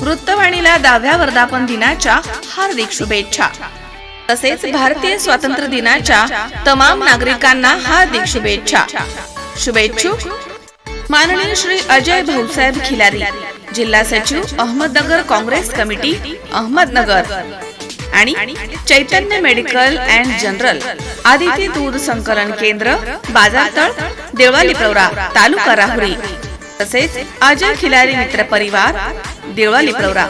वृत्तवाहिनीला दहाव्या वर्धापन दिनाच्या हार्दिक शुभेच्छा. तसेच भारतीय स्वातंत्र्य दिनाच्या तमाम नागरिकांना हार्दिक शुभेच्छा. शुभेच्छुक. माननीय श्री अजय भाऊसाहेब खिलारी जिल्हा सचिव अहमदनगर काँग्रेस कमिटी अहमदनगर. आणि Chaitanya medical and general Aditi दूध संकलन केंद्र बाजारतळ देवळाली प्रवरा तालुका राहुरी. तसेच अजय खिलारी मित्र परिवार देवळाली प्रवरा.